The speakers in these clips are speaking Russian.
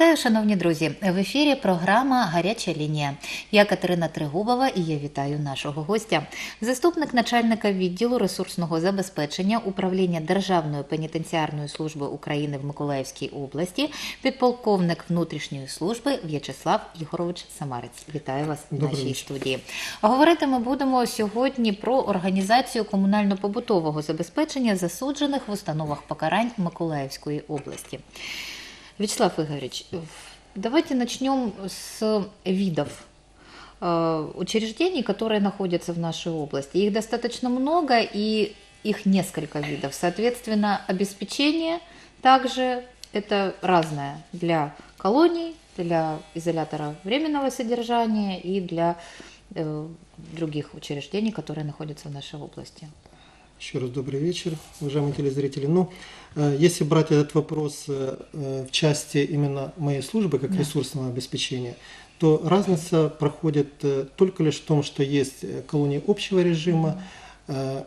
Вітаю, шановні друзі! В ефірі програма Гаряча лінія. Я Катерина Тригубова і я вітаю нашого гостя. Заступник начальника відділу ресурсного забезпечення управління Державної пенітенціарної служби України в Миколаївській області, підполковник внутрішньої служби В'ячеслав Ігорович Самарець. Вітаю вас в Добрий нашій вечір. студії. Говорити ми будемо сьогодні про організацію комунально-побутового забезпечення засуджених в установах покарань Миколаївської області. Вячеслав Игоревич, давайте начнем с видов э, учреждений, которые находятся в нашей области. Их достаточно много, и их несколько видов. Соответственно, обеспечение также это разное для колоний, для изолятора временного содержания и для э, других учреждений, которые находятся в нашей области. Еще раз добрый вечер, уважаемые телезрители. Ну, э, если брать этот вопрос э, э, в части именно моей службы, как Да. ресурсного обеспечения, то разница проходит только лишь в том, что есть колонии общего режима,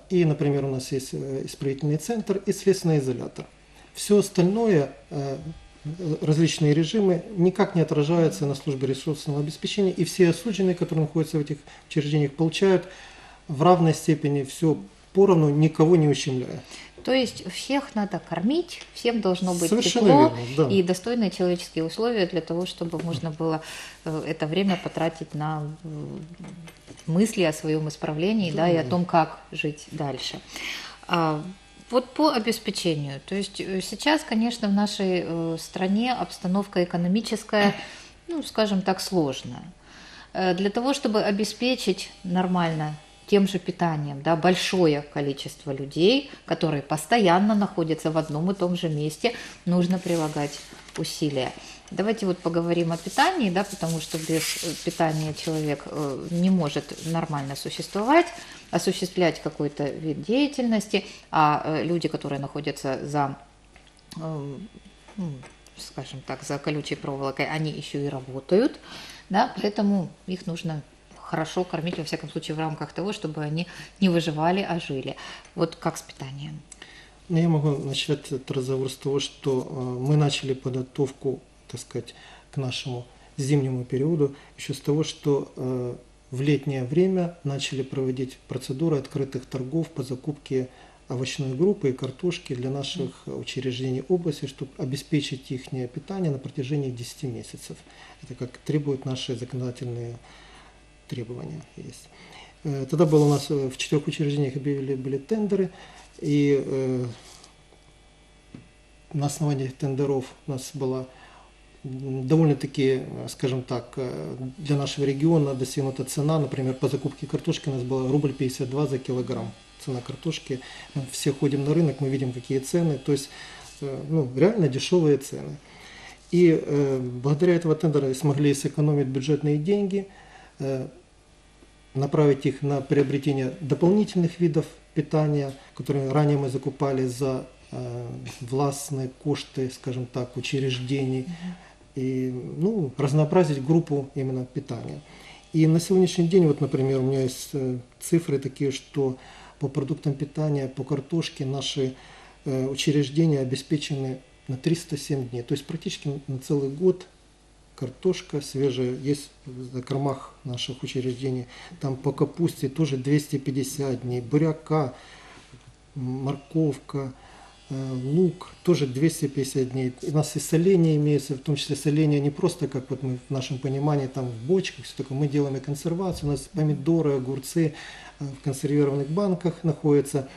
и, например, у нас есть исправительный центр и следственный изолятор. Все остальное, различные режимы, никак не отражаются на службе ресурсного обеспечения, и все осужденные, которые находятся в этих учреждениях, получают в равной степени все поровну, никого не ущемляя. То есть всех надо кормить, всем должно быть Совершенно тепло верно, да. и достойные человеческие условия для того, чтобы можно было э, это время потратить на э, мысли о своем исправлении, да, и о Да. том, как жить дальше. А, Вот по обеспечению. То есть э, сейчас, конечно, в нашей стране обстановка экономическая, ну, скажем так, сложная. Для того, чтобы обеспечить нормально тем же питанием да, большое количество людей, которые постоянно находятся в одном и том же месте, нужно прилагать усилия. Давайте вот поговорим о питании, да, потому что без э, питания человек э, не может нормально существовать, осуществлять какой-то вид деятельности, а э, люди, которые находятся за ну, скажем так, за колючей проволокой, они еще и работают, да, поэтому их нужно хорошо кормить, во всяком случае, в рамках того, чтобы они не выживали, а жили. Вот как с питанием? Ну, Я могу начать этот разговор с того, что э, мы начали подготовку, так сказать, к нашему зимнему периоду еще с того, что э, в летнее время начали проводить процедуры открытых торгов по закупке овощной группы и картошки для наших учреждений области, чтобы обеспечить их питание на протяжении 10 месяцев. Это как требуют наши законодательные требования есть. Э, Тогда было у нас э, в четырех учреждениях объявили были тендеры, и э, на основании тендеров у нас была довольно-таки, скажем так, для нашего региона достигнута цена, например, по закупке картошки у нас была рубль 52 за килограмм. Цена картошки. Мы все ходим на рынок, мы видим, какие цены. То есть, ну, реально дешевые цены. И э, благодаря этого тендера смогли сэкономить бюджетные деньги, направить их на приобретение дополнительных видов питания, которые ранее мы закупали за э, властные кошты, скажем так, учреждений, и ну, разнообразить группу именно питания. И на сегодняшний день, вот, например, у меня есть э, цифры такие, что по продуктам питания, по картошке наши э, учреждения обеспечены на 307 дней, то есть практически на целый год картошка свежая есть в кормах наших учреждений. Там по капусте тоже 250 дней, буряка, морковка, э, лук тоже 250 дней. У нас и соление имеется, в том числе соление не просто, как вот мы в нашем понимании, там в бочках, все такое. Мы делаем и консервацию, у нас помидоры, огурцы э, в консервированных банках находятся.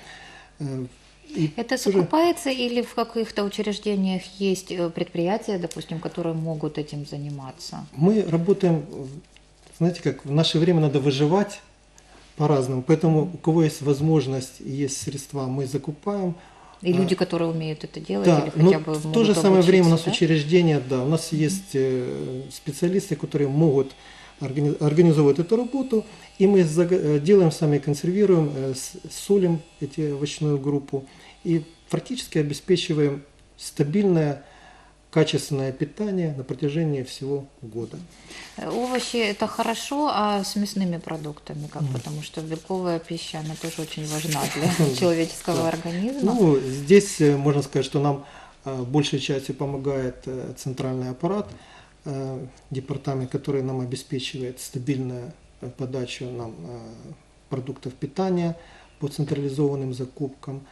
И Это закупается или в каких-то учреждениях есть э, предприятия, допустим, которые могут этим заниматься? Мы работаем, знаете как, в наше время надо выживать по-разному, поэтому у кого есть возможность и есть средства, мы закупаем. И А, люди, которые умеют это делать, Да, или но хотя бы в то же самое время у нас да? учреждения, да, у нас есть э, специалисты, которые могут органи- организовывать эту работу, и мы э, делаем сами, консервируем, э, солим эти овощную группу и практически обеспечиваем стабильное, качественное питание на протяжении всего года. Э, Овощи это хорошо, а с мясными продуктами как? Мгм. Потому что белковая пища, она тоже очень важна для человеческого Да. организма. Ну, здесь можно сказать, что нам большей частью помогает центральный аппарат, э, департамент, который нам обеспечивает стабильную э, подачу нам э, продуктов питания по централизованным закупкам.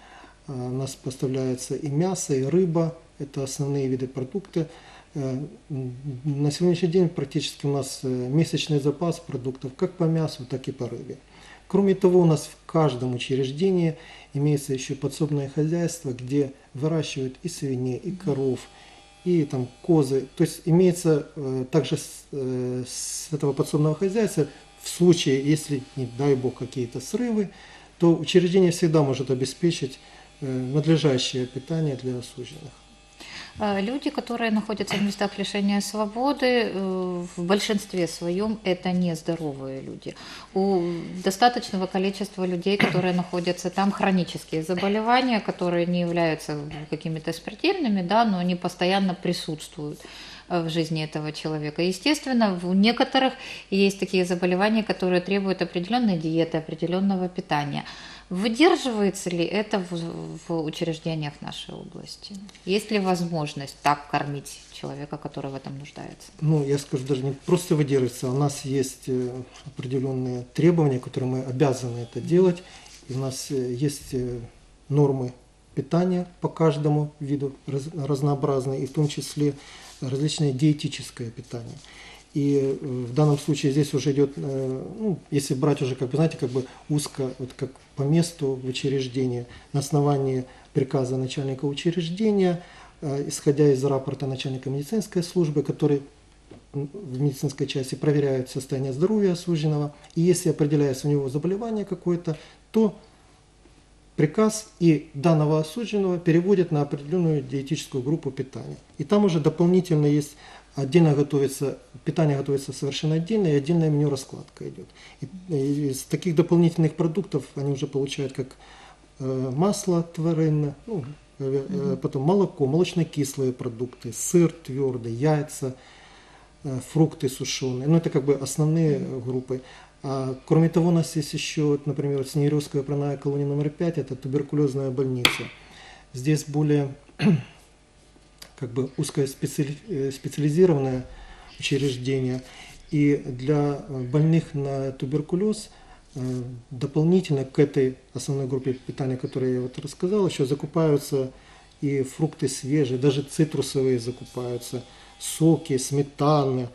Э, У нас поставляется и мясо, и рыба, это основные виды продукта. Э, м, На сегодняшний день практически у нас э, месячный запас продуктов как по мясу, так и по рыбе. Кроме того, у нас в каждом учреждении имеется еще подсобное хозяйство, где выращивают и свиней, и коров, и там козы. То есть имеется э, также с, э, с этого подсобного хозяйства в случае, если, не дай бог, какие-то срывы, то учреждение всегда может обеспечить э, надлежащее питание для осужденных. А Люди, которые находятся в местах лишения свободы, э, в большинстве своем это нездоровые люди. У достаточного количества людей, которые находятся там, хронические заболевания, которые не являются какими-то смертельными, да, но они постоянно присутствуют э, в жизни этого человека. Естественно, в некоторых есть такие заболевания, которые требуют определенной диеты, определенного питания. Выдерживается ли это в, в учреждениях нашей области? Есть ли возможность так кормить человека, который в этом нуждается? Ну, я скажу, даже не просто выдерживается, у нас есть э, определенные требования, которые мы обязаны это делать. И у нас э, есть э, нормы питания по каждому виду раз- разнообразные, и в том числе различное диетическое питание. И э, в данном случае здесь уже идет, э, ну, если брать уже, как бы, знаете, как бы узко, вот как по месту в учреждении, на основании приказа начальника учреждения, э, исходя из рапорта начальника медицинской службы, который в медицинской части проверяет состояние здоровья осужденного, и если определяется у него заболевание какое-то, то приказ и данного осужденного переводят на определенную диетическую группу питания. И там уже дополнительно есть отдельно готовится, питание готовится совершенно отдельно, и отдельная меню раскладка идет. И, из таких дополнительных продуктов они уже получают как э, масло тваринное, ну, э, потом молоко, молочно-кислые продукты, сыр твердый, яйца, фрукты сушеные. Ну, это как бы основные группы. А, кроме того, у нас есть еще, например, Снегиревская проная колония номер 5, это туберкулезная больница. Здесь более как бы узкое специали- э, специализированное учреждение. И для э, больных на туберкулез э, дополнительно к этой основной группе питания, которую я вот рассказал, еще закупаются и фрукты свежие, даже цитрусовые закупаются, соки, сметана,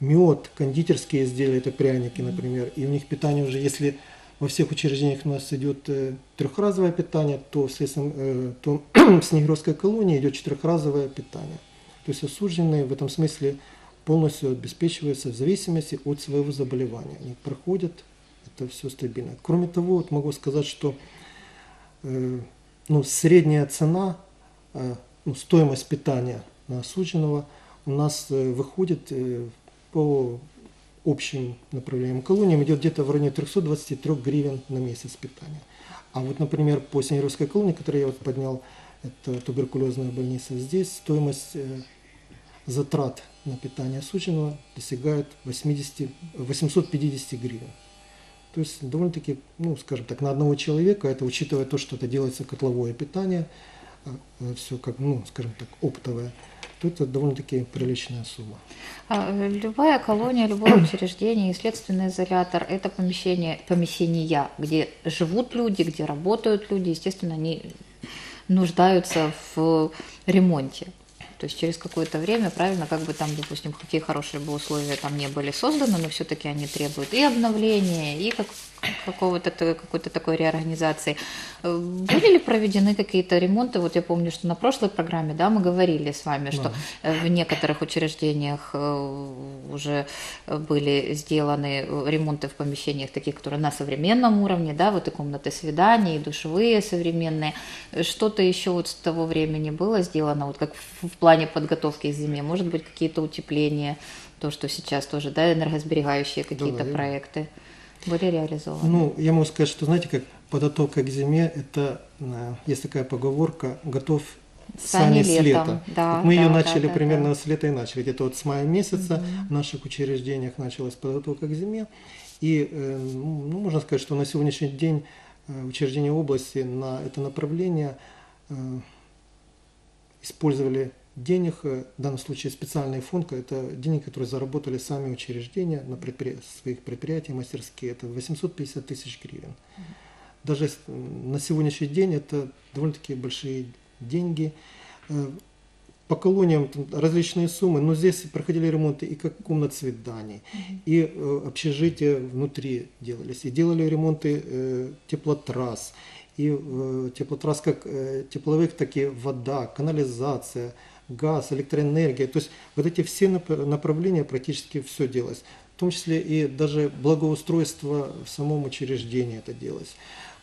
мед, кондитерские изделия, это пряники, например. И у них питание уже, если во всех учреждениях у нас идет э, трехразовое питание, то в, э, то в Снегиревской колонии идет четырехразовое питание. То есть осужденные в этом смысле полностью обеспечиваются в зависимости от своего заболевания. Они проходят, это все стабильно. Кроме того, вот могу сказать, что э, ну, средняя цена, э, ну, стоимость питания на осужденного у нас э, выходит э, по общим направлениям колониям идет где-то в районе 323 гривен на месяц питания. А вот, например, по Синеровской колонии, которую я вот поднял, это туберкулезная больница, здесь стоимость э, затрат на питание осужденного достигает 80, 850 гривен. То есть довольно-таки, ну, скажем так, на одного человека, это учитывая то, что это делается котловое питание, все как, ну, скажем так, оптовое, то это довольно-таки приличная сумма. А, э, Любая колония, любое учреждение и следственный изолятор – это помещение, помещения, где живут люди, где работают люди. Естественно, они нуждаются в ремонте. То есть через какое-то время, правильно, как бы там, допустим, какие хорошие бы условия там не были созданы, но все-таки они требуют и обновления, и как, какого-то какой-то такой реорганизации. Э, Были ли проведены какие-то ремонты? Вот я помню, что на прошлой программе, да, мы говорили с вами, что э, в некоторых учреждениях э, уже были сделаны ремонты в помещениях таких, которые на современном уровне, да, вот и комнаты свиданий, и душевые современные. Что-то еще вот с того времени было сделано, вот как в плане подготовки к зиме? Может быть, какие-то утепления, то, что сейчас тоже, да, энергосберегающие какие-то верно. проекты были реализованы? Ну, я могу сказать, что, знаете, как подготовка к зиме, это, э, есть такая поговорка, готов Сани сани с лета. Да, Вот мы ее да, начали да, да, примерно да. с лета и начали. Где-то вот с мая месяца в наших учреждениях началась подготовка к зиме. И, э, ну, можно сказать, что на сегодняшний день э, учреждения области на это направление использовали денег, э, в данном случае специальный фонд, это деньги, которые заработали сами учреждения на предпри... своих предприятиях, мастерские, это 850 тысяч гривен. Даже на сегодняшний день это довольно-таки большие деньги. Э, по колониям различные суммы, но здесь проходили ремонты и как комнат свиданий, и э, общежития внутри делались, и делали ремонты теплотрасс, и э, тепловых, так и вода, канализация, газ, электроэнергия. То есть вот эти все направления практически все делалось. В том числе и даже благоустройство в самом учреждении это делалось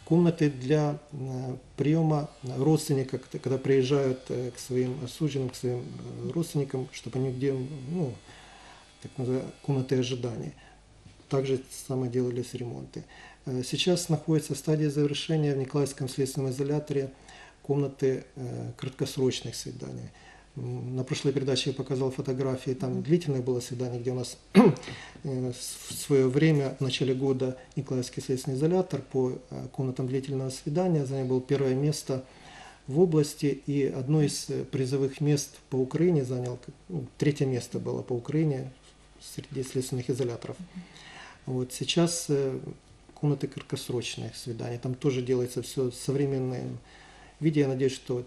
комнаты для э, приема родственников, когда приезжают э, к своим суженным, к своим э, родственникам, чтобы они где, ну, так называемые, комнаты ожидания. Также самое делались ремонты. Сейчас находится в стадии завершения в Николаевском следственном изоляторе комнаты краткосрочных свиданий. На прошлой передаче я показал фотографии, там длительное было свидание, где у нас э, в свое время, в начале года, Николаевский следственный изолятор по э, комнатам длительного свидания занял был первое место в области, и одно из э, призовых мест по Украине занял, ну, третье место было по Украине среди следственных изоляторов. Вот сейчас комнаты краткосрочных свиданий, там тоже делается все современное виде. Я надеюсь, что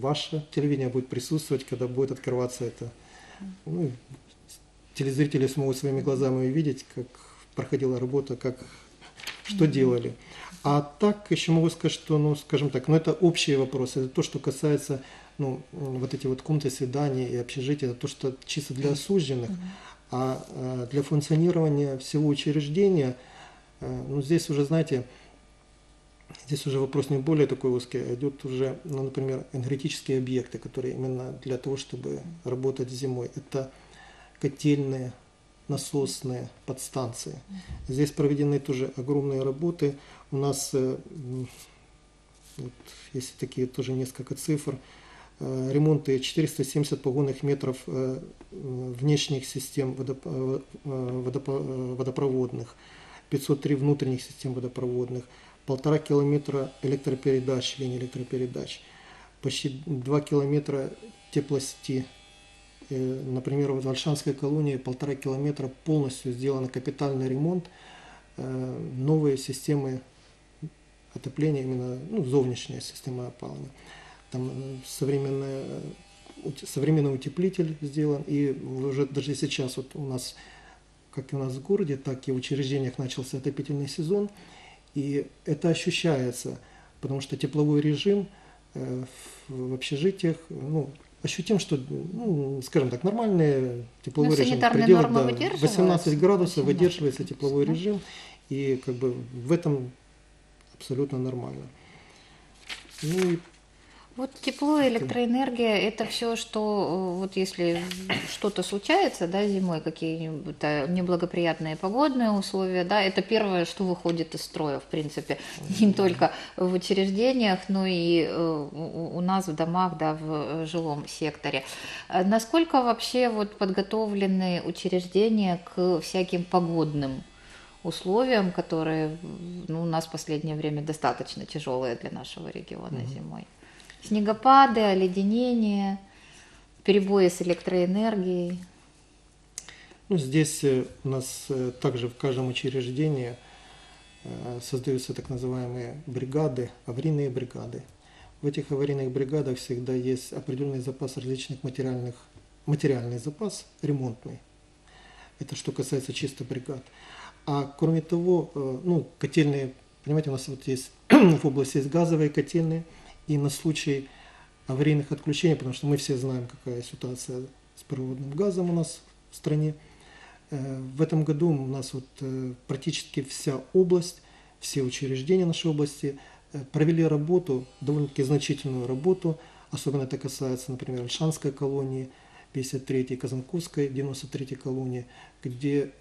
ваше телевидение будет присутствовать, когда будет открываться это. Ну, телезрители смогут своими глазами увидеть, как проходила работа, как что делали. А так еще могу сказать, что, ну, скажем так, ну, это общие вопросы. Это то, что касается, ну, вот эти вот комнаты свиданий и общежития, это то, что чисто для осужденных. А, а для функционирования всего учреждения, ну, здесь уже, знаете, Здесь уже вопрос не более такой узкий, а идет уже, ну, например, энергетические объекты, которые именно для того, чтобы работать зимой. Это котельные, насосные подстанции. Здесь проведены тоже огромные работы. У нас, э, вот, если такие тоже несколько цифр, э, ремонты 470 погонных метров э, внешних систем водопроводных, 503 внутренних систем водопроводных, полтора километра электропередач, линии электропередач, почти два километра теплосети. Э, например, в Альшанской колонии полтора километра полностью сделан капитальный ремонт, э, новые системы отопления, именно ну, зовнешняя система опаления. Там современная, современный утеплитель сделан, и уже даже сейчас вот у нас, как и у нас в городе, так и в учреждениях начался отопительный сезон, и это ощущается, потому что тепловой режим э, в общежитиях, ну, ощутим, что, ну, скажем так, нормальный тепловой ну, режим. Пределах, да, 18 градусов 18. выдерживается тепловой да? режим, и как бы в этом абсолютно нормально. Ну и вот тепло, электроэнергия – это все, что э, вот если что-то случается, да, зимой, какие-нибудь неблагоприятные погодные условия, да, это первое, что выходит из строя, в принципе, не только в учреждениях, но и э, у нас в домах, да, в жилом секторе. Насколько вообще вот подготовлены учреждения к всяким погодным условиям, которые ну, у нас в последнее время достаточно тяжелые для нашего региона mm-hmm. зимой? Снегопады, оледенение, перебои с электроэнергией. Ну, здесь э, у нас э, также в каждом учреждении э, создаются так называемые бригады, аварийные бригады. В этих аварийных бригадах всегда есть определенный запас различных материальных, материальный запас, ремонтный. Это что касается чисто бригад. А кроме того, ну, котельные, понимаете, у нас вот есть в области есть газовые котельные – и на случай аварийных отключений, потому что мы все знаем, какая ситуация с природным газом у нас в стране. Э, в этом году у нас вот э, практически вся область, все учреждения нашей области э, провели работу, довольно-таки значительную работу, особенно это касается, например, Альшанской колонии, 53-й, Казанковской, 93-й колонии, где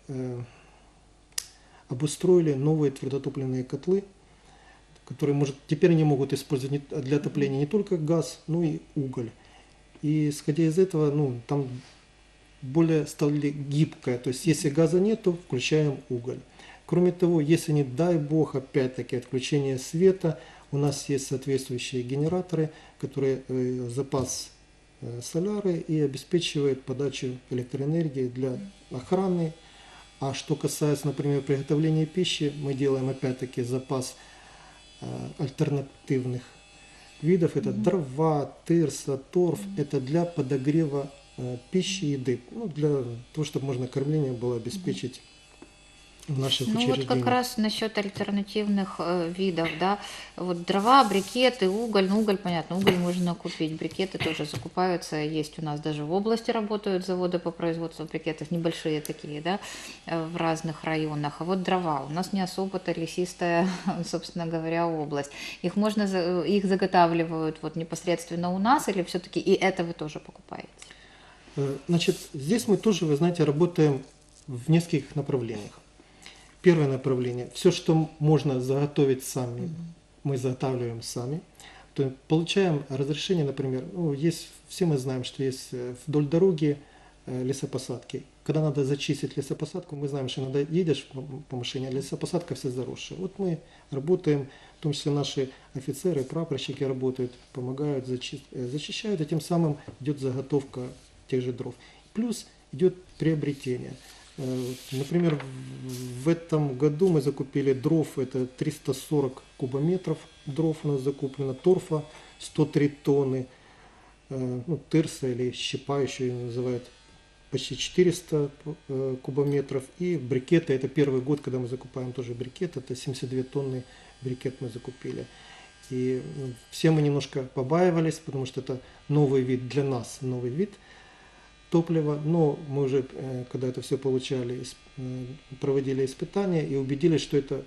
обустроили новые твердотопливные котлы – которые, может, теперь они могут использовать для отопления не только газ, но и уголь. И исходя из этого, ну, там более стали гибкое. То есть, если газа нет, то включаем уголь. Кроме того, если не дай бог, опять-таки, отключение света, у нас есть соответствующие генераторы, которые э, запас э, соляры и обеспечивает подачу электроэнергии для охраны. А что касается, например, приготовления пищи, мы делаем опять-таки запас альтернативных видов. Это дрова, тырса, торф. Это для подогрева э, пищи и еды. Ну, для того, чтобы можно кормление было обеспечить наших Ну вот учреждениях. как раз насчет альтернативных э, видов, да, вот дрова, брикеты, уголь, ну уголь, понятно, уголь можно купить, брикеты тоже закупаются, есть у нас даже в области работают заводы по производству брикетов, небольшие такие, да, э, в разных районах, а вот дрова, у нас не особо-то лесистая, собственно говоря, область, их можно, за- их заготавливают вот непосредственно у нас или все-таки и это вы тоже покупаете? Э, Значит, здесь мы тоже, вы знаете, работаем в нескольких направлениях. Первое направление. Все, что можно заготовить сами, мы заготавливаем сами. То есть получаем разрешение, например, ну, есть, все мы знаем, что есть э, вдоль дороги э, лесопосадки. Когда надо зачистить лесопосадку, мы знаем, что иногда едешь по, по машине, а лесопосадка вся заросшая. Вот мы работаем, в том числе наши офицеры, прапорщики работают, помогают, зачи- э, зачищают, и тем самым идет заготовка тех же дров. Плюс идет приобретение. Э, Например, в- этом году мы закупили дров, это 340 кубометров дров у нас закуплено, торфа 103 тонны, э, ну, тырса или щепа еще ее называют, почти 400 э, кубометров. И брикеты, это первый год, когда мы закупаем тоже брикет, это 72 тонны брикет мы закупили. И все мы немножко побаивались, потому что это новый вид для нас, новый вид топлива. Но мы уже, э, когда это все получали, э, проводили испытания и убедились, что это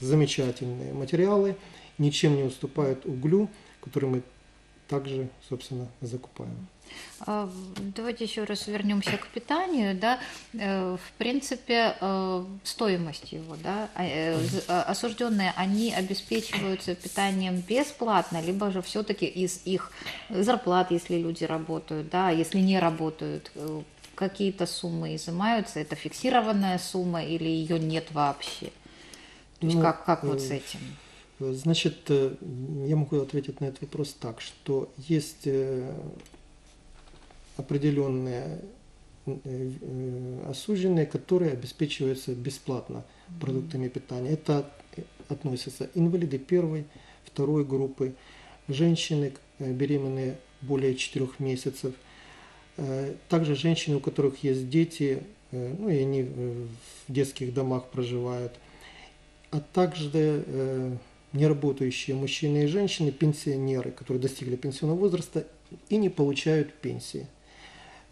замечательные материалы, ничем не уступают углю, который мы также, собственно, закупаем. А, Давайте еще раз вернемся к питанию, да. Э, В принципе, э, стоимость его, да, а, э, а, осужденные, они обеспечиваются питанием бесплатно, либо же все-таки из их зарплат, если люди работают, да, если не работают, какие-то суммы изымаются, это фиксированная сумма или ее нет вообще? То есть Ну, как, как вот с этим? Значит, я могу ответить на этот вопрос так, что есть определенные э, э, осужденные, которые обеспечиваются бесплатно продуктами питания. Это э, относятся инвалиды первой, второй группы, женщины беременные более 4 месяцев, также женщины, у которых есть дети, ну и они в детских домах проживают, а также неработающие мужчины и женщины, пенсионеры, которые достигли пенсионного возраста и не получают пенсии.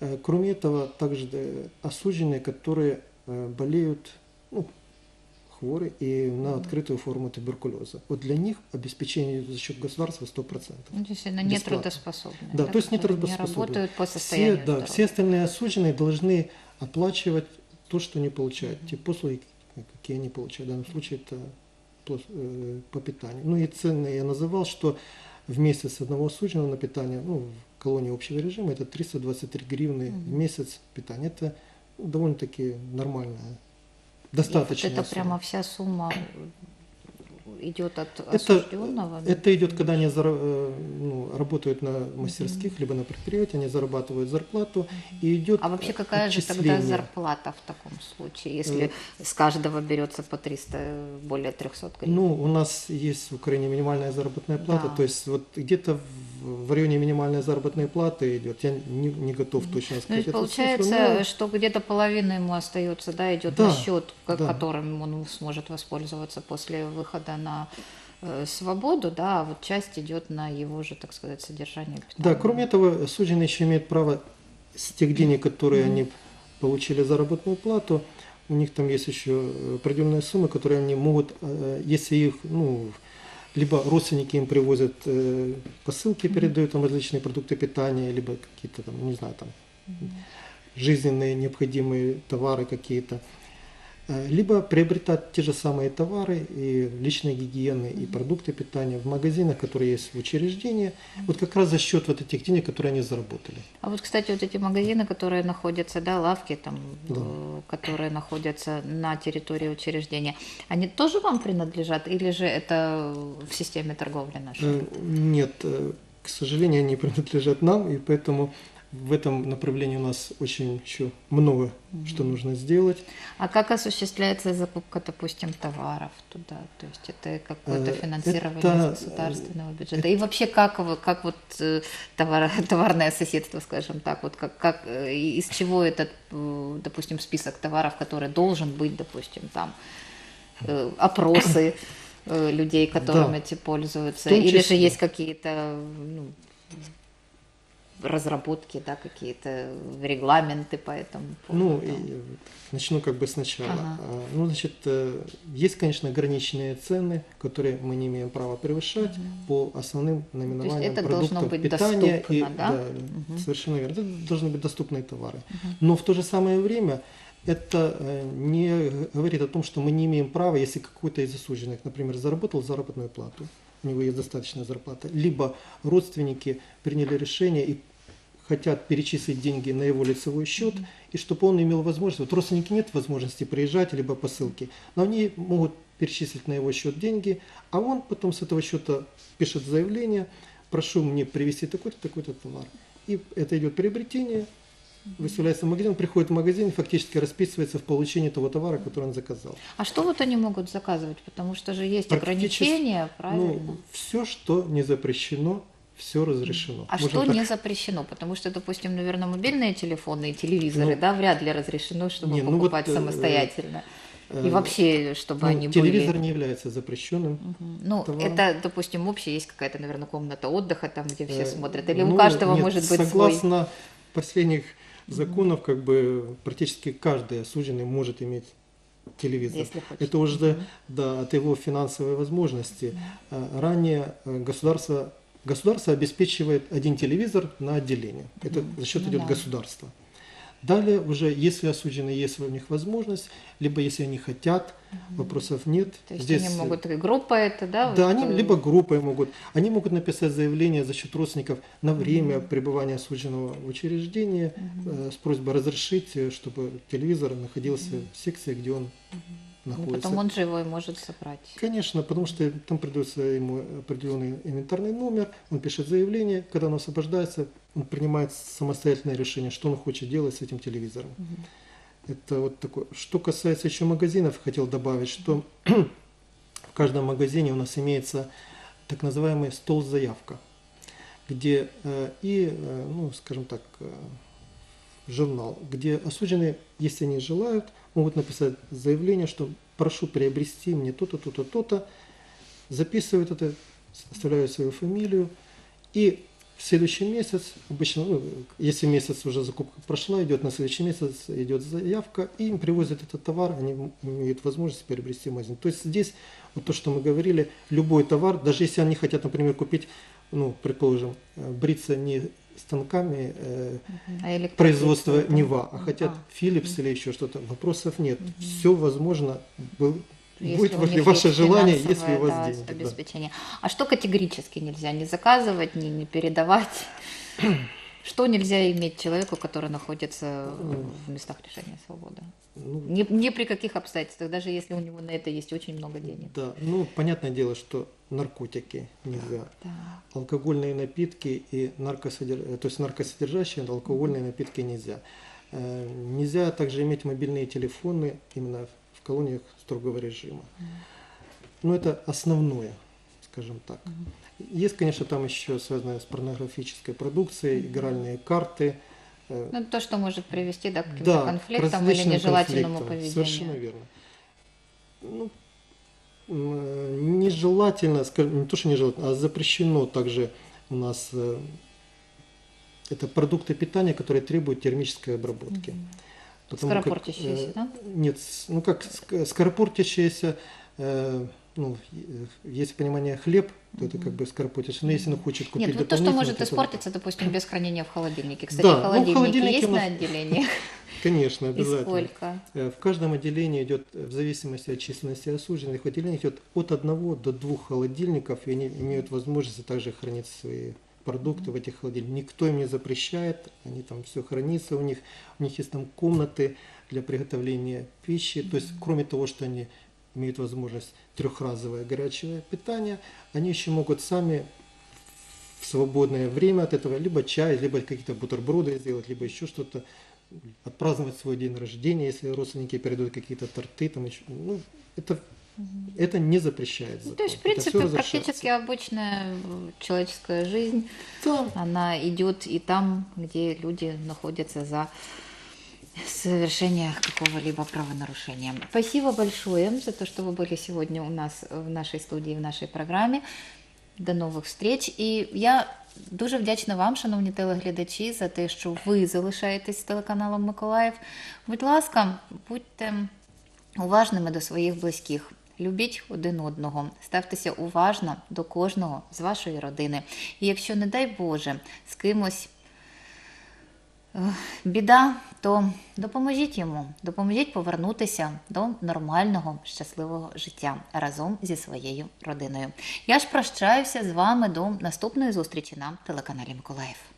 Э, Кроме этого, также э, осужденные, которые э, болеют, ну, хворы и на открытую форму туберкулеза. Вот для них обеспечение за счет государства 100%. Ну, действительно, бесплатно. нетрудоспособные. Да, то есть которые Не работают по Все, состоянию да, здоровья. все остальные осужденные должны оплачивать то, что не получают, те послуги, какие они получают. В данном случае это по питанию. Ну и цены я называл, что в месяц одного осужденного на питание, ну, колонии общего режима, это 323 гривны в месяц питания. Это довольно-таки нормальная, И достаточная вот это сумма. прямо вся сумма идет от Это, осужденного. да? это идет, когда они зара- э, ну, работают на мастерских, либо на предприятии, они зарабатывают зарплату, и идет А вообще какая же тогда отчисление. зарплата в таком случае, если с каждого берется по 300, более 300 гривен? Ну, у нас есть в Украине минимальная заработная плата, Да. то есть вот где-то в, в районе минимальной заработной платы идет. Я не, не готов точно Ну, сказать эту получается, цифру, но- что где-то половина ему остается, да, идет Да, на счет, да. которым он сможет воспользоваться после выхода на э, свободу, да, а вот часть идет на его же, так сказать, содержание. Да, питание. кроме этого, судьи еще имеют право с тех денег, которые они получили заработную плату, у них там есть еще определенные суммы, которые они могут, э, если их, ну, либо родственники им привозят э, посылки, передают там различные продукты питания, либо какие-то там, не знаю, там жизненные необходимые товары какие-то, либо приобретать те же самые товары и личной гигиены, и продукты питания в магазинах, которые есть в учреждении, вот как раз за счет вот этих денег, которые они заработали. А вот, кстати, вот эти магазины, которые находятся, да, лавки там, Да. э, которые находятся на территории учреждения, они тоже вам принадлежат или же это в системе торговли нашей? Э, Нет, э, к сожалению, они принадлежат нам, и поэтому в этом направлении у нас очень еще много что нужно сделать. А как осуществляется закупка, допустим, товаров туда? То есть это какое-то Э, финансирование это, из государственного бюджета? И вообще как, как вот э, товар, товарное соседство, скажем так, вот как, как э, из чего этот, э, допустим, список товаров, который должен быть, допустим, там э, опросы э, людей, которыми Да. эти пользуются, том или же числе. есть какие-то ну, разработки, да, какие-то регламенты по этому Ну, поводу? э, начну как бы сначала. Ага. А, Ну, значит, э, есть, конечно, ограниченные цены, которые мы не имеем права превышать по основным наименованиям это должно продуктов быть питания. и, доступно, да? Мгм. Совершенно верно. Это должны быть доступные товары. Но в то же самое время это э, не говорит о том, что мы не имеем права, если какой-то из осужденных, например, заработал заработную плату, у него есть достаточная зарплата, либо родственники приняли решение и хотят перечислить деньги на его лицевой счет, и чтобы он имел возможность, вот родственники нет возможности приезжать, либо посылки, но они могут перечислить на его счет деньги, а он потом с этого счета пишет заявление, прошу мне привезти такой-то, такой-то товар. И это идет приобретение, выставляется в магазин, приходит в магазин, фактически расписывается в получении того товара, который он заказал. А что вот они могут заказывать? Потому что же есть ограничения, правильно? Ну, все, что не запрещено, все разрешено. а Можем что так не запрещено? Потому что, допустим, наверное, мобильные телефоны и телевизоры, Ну, да, вряд ли разрешено, чтобы не, ну вот, покупать э, самостоятельно. э, И вообще, чтобы ну, они телевизор были. не является запрещенным. Мгм. Ну, товаром. это, допустим, общая есть какая-то, наверное, комната отдыха, там, где все Э, смотрят. Или ну, у каждого нет, может быть свой. согласно последних законов, как бы практически каждый осужденный может иметь телевизор. Если. Это уже да, от его финансовой возможности. Ранее э, государство, государство обеспечивает один телевизор на отделение. Это за счет Ну идет да. государства. Далее уже, если осужденные есть у них возможность, либо если они хотят, вопросов нет. То есть Здесь, они э, могут, и группа это, да? да, вот, они э, либо группой могут, они могут написать заявление за счет родственников на время пребывания осужденного в учреждении э, с просьбой разрешить, э, чтобы телевизор находился в секции, где он ну, находится. потом он же его и может собрать. Конечно, потому что там придется ему определенный инвентарный номер, он пишет заявление, когда он освобождается, он принимает самостоятельное решение, что он хочет делать с этим телевизором. Это вот такое. Что касается еще магазинов, хотел добавить, что в каждом магазине у нас имеется так называемый стол-заявка, где э, и, э, ну, скажем так, э, журнал, где осужденные, если они желают, могут написать заявление, что прошу приобрести мне то-то, то-то, то-то, записывают это, оставляют свою фамилию, и в следующий месяц, обычно, ну, если месяц уже закупка прошла, идет на следующий месяц, идет заявка, и им привозят этот товар, они имеют возможность приобрести в магазин. То есть здесь, вот то, что мы говорили, любой товар, даже если они хотят, например, купить, ну, предположим, э, бриться не станками э, А производства? Нева, а хотят А. Philips или еще что-то, вопросов нет. Все возможно, был- Если будет у ваше желание, если у вас да, деньги. да. обеспечение. А что категорически нельзя? Не заказывать, не, не передавать? Что нельзя иметь человеку, который находится в местах лишения свободы? Ну, Ни, ни при каких обстоятельствах, даже если у него на это есть очень много денег. Да, ну понятное дело, что наркотики нельзя, Да. алкогольные напитки и наркосодер... э, то есть наркосодержащие алкогольные напитки нельзя. Э, Нельзя также иметь мобильные телефоны именно в колониях строгого режима. Но это основное, скажем так. Есть, конечно, там еще связанное с порнографической продукцией, игральные карты. э, Ну, то, что может привести да, к каким-то да, конфликтам или нежелательному конфликтам. поведению. Совершенно верно. Ну, э, нежелательно, скажем, не то, что нежелательно, а запрещено также у нас э, это продукты питания, которые требуют термической обработки. Как, Скоропортящиеся, э, да? Нет, ну как ск- скоропортящиеся, ну, есть понимание хлеб, то это как бы скоропортящийся. Но если он хочет купить Нет, ну то, что может испортиться, допустим, без хранения в холодильнике. Кстати, Да, ну, холодильники холодильники есть нас- на отделениях? Конечно, И обязательно. сколько? Э, В каждом отделении идет, э, в зависимости от численности осужденных, в отделении идет от одного до двух холодильников, и они имеют возможность также хранить свои продукты в этих холодильниках. Никто им не запрещает, они там все хранится у них, у них есть там комнаты для приготовления пищи, то есть кроме того, что они имеют возможность трехразовое горячее питание, они еще могут сами в свободное время от этого либо чай, либо какие-то бутерброды сделать, либо еще что-то, отпраздновать свой день рождения, если родственники передают какие-то торты, там еще, ну, это, это не запрещает Ну, закон. то есть, в принципе, практически обычная э, человеческая жизнь, Да. она идет и там, где люди находятся за совершение какого-либо правонарушения. Спасибо большое за то, что вы были сегодня у нас в нашей студії, в нашій програмі. До нових встреч. І я дуже вдячна вам, шановні телеглядачі, за те, що ви залишаєтесь телеканалом Миколаїв. Будь ласка, будьте уважними до своїх близьких. Любіть один одного, ставтеся уважно до кожного з вашої родини. І якщо, не дай Боже, з кимось біда, то допоможіть йому, допоможіть повернутися до нормального, щасливого життя разом зі своєю родиною. Я ж прощаюся з вами до наступної зустрічі на телеканалі Миколаїв.